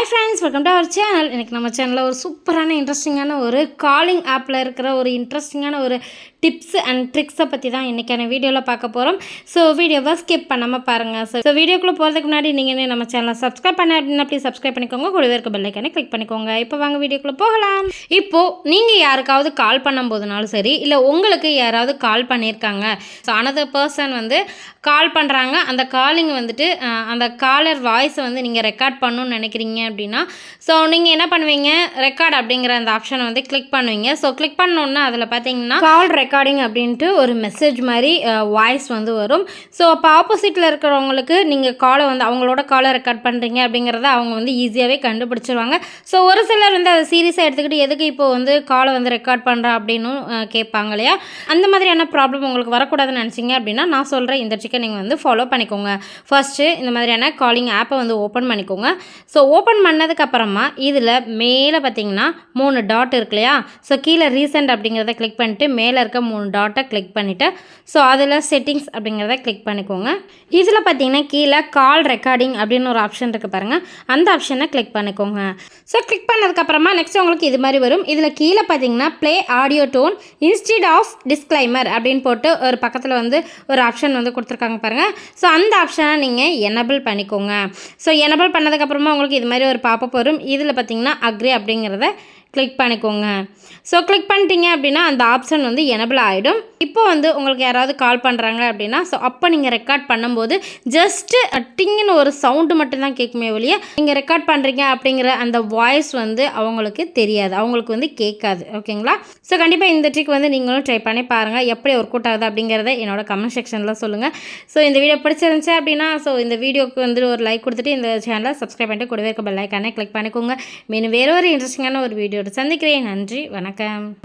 Hi friends welcome to our channel எனக்கு நம்ம சேனலில் ஒரு சூப்பரான இன்ட்ரெஸ்டிங்கான ஒரு காலிங் ஆப்பில் இருக்கிற ஒரு இன்ட்ரெஸ்டிங்கான ஒரு டிப்ஸ் அண்ட் ட்ரிக்ஸை பற்றி தான் இன்றைக்கான வீடியோவில் பார்க்க போகிறோம் ஸோ வீடியோவை ஸ்கிப் பண்ணாமல் பாருங்கள் ஸோ ஸோ வீடியோக்குள்ளே போகிறதுக்கு முன்னாடி நீங்கள் நம்ம சேனலை சப்ஸ்கிரைப் பண்ண அப்படின்னா ப்ளீஸ் சப்ஸ்கிரைப் பண்ணிக்கோங்க. கூடவே இருக்க பெல்லைக்கானே கிளிக் பண்ணிக்கோங்க. இப்போ வாங்க வீடியோக்குள்ளே போகலாம். இப்போது நீங்கள் யாருக்காவது கால் பண்ணும்போதுனாலும் சரி இல்லை உங்களுக்கு யாராவது கால் பண்ணியிருக்காங்க ஸோ அனதர் பர்சன் வந்து கால் பண்ணுறாங்க அந்த காலிங் வந்துட்டு அந்த காலர் வாய்ஸை வந்து நீங்கள் ரெக்கார்ட் பண்ணணும்னு நினைக்கிறீங்க அப்படின்னா ஸோ நீங்கள் என்ன பண்ணுவீங்க? ரெக்கார்ட் அப்படிங்கிற அந்த ஆப்ஷனை வந்து கிளிக் பண்ணுவீங்க. ஸோ கிளிக் பண்ணோன்னா அதில் பார்த்தீங்கன்னா கால் ரெக் ரெக்கார்டிங் அப்படின்ட்டு ஒரு மெசேஜ் மாதிரி வாய்ஸ் வந்து வரும். ஸோ அப்போ ஆப்போசிட்டில் இருக்கிறவங்களுக்கு நீங்கள் காலை வந்து அவங்களோட காலை ரெக்கார்ட் பண்ணுறீங்க அப்படிங்கிறத அவங்க வந்து ஈஸியாகவே கண்டுபிடிச்சிருவாங்க. ஸோ ஒரு சிலர் வந்து அதை சீரியஸாக எடுத்துக்கிட்டு எதுக்கு இப்போ வந்து காலை வந்து ரெக்கார்ட் பண்ணுறா அப்படின்னு கேட்பாங்க இல்லையா? அந்த மாதிரியான ப்ராப்ளம் உங்களுக்கு வரக்கூடாதுன்னு நினச்சிங்க அப்படின்னா நான் சொல்கிற இந்த ட்ரிக்கை நீங்கள் வந்து ஃபாலோ பண்ணிக்கோங்க. ஃபர்ஸ்ட்டு இந்த மாதிரியான காலிங் ஆப்பை வந்து ஓப்பன் பண்ணிக்கோங்க. ஸோ ஓப்பன் பண்ணதுக்கப்புறமா இதில் மேலே பார்த்தீங்கன்னா மூணு டாட் இருக்கு இல்லையா? ஸோ கீழே ரீசெண்ட் அப்படிங்கிறத கிளிக் பண்ணிட்டு மேலே இருக்க மூணு டாட்டை கிளிக் பண்ணிவிட்டு ஸோ அதில் செட்டிங்ஸ் அப்படிங்கிறத கிளிக் பண்ணிக்கோங்க. இதில் பார்த்தீங்கன்னா கீழே கால் ரெக்கார்டிங் அப்படின்னு ஒரு ஆப்ஷன் இருக்குது பாருங்கள் அந்த ஆப்ஷனை கிளிக் பண்ணிக்கோங்க. ஸோ கிளிக் பண்ணதுக்கப்புறமா நெக்ஸ்ட் உங்களுக்கு இது மாதிரி வரும். இதில் கீழே பார்த்தீங்கன்னா play audio tone instead of disclaimer அப்படின்னு போட்டு ஒரு பக்கத்தில் வந்து ஒரு ஆப்ஷன் வந்து கொடுத்துருக்காங்க பாருங்கள் ஸோ அந்த ஆப்ஷனை நீங்கள் எனபிள் பண்ணிக்கோங்க. ஸோ எனபிள் பண்ணதுக்கப்புறமா உங்களுக்கு இது மாதிரி ஒரு பாப்பப் வரும். இதில் பார்த்தீங்கன்னா அக்ரி அப்படிங்கிறத கிளிக் பண்ணிக்கோங்க. ஸோ கிளிக் பண்ணிட்டீங்க அப்படின்னா அந்த ஆப்ஷன் வந்து எனபிள் ஆகிடும் இப்போ வந்து உங்களுக்கு யாராவது கால் பண்ணுறாங்க அப்படின்னா ஸோ அப்போ நீங்கள் ரெக்கார்ட் பண்ணும்போது ஜஸ்ட்டு டிங்குன்னு ஒரு சவுண்டு மட்டும்தான் கேட்குமே ஒழிய நீங்கள் ரெக்கார்ட் பண்ணுறீங்க அப்படிங்கிற அந்த வாய்ஸ் வந்து அவங்களுக்கு தெரியாது. அவங்களுக்கு வந்து கேட்காது. ஓகேங்களா ஸோ கண்டிப்பாக இந்த ட்ரிக் வந்து நீங்களும் ட்ரை பண்ணி பாருங்கள் எப்படி ஒர்க் அவுட் ஆகுது அப்படிங்கிறத என்னோட கமெண்ட் செக்ஷனில் சொல்லுங்கள் ஸோ இந்த வீடியோ பிடிச்சிருந்துச்சு அப்படின்னா ஸோ இந்த வீடியோக்கு வந்து ஒரு லைக் கொடுத்துட்டு இந்த சேனலை சப்ஸ்கிரைப் பண்ணிட்டு கூடவே இருக்க பெல் ஐக்கானே கிளிக் பண்ணிக்கோங்க. மீன் வேற ஒரு இன்ட்ரெஸ்டிங்கான ஒரு வீடியோ வீடியோட சந்திக்கிறேன். நன்றி. வணக்கம்.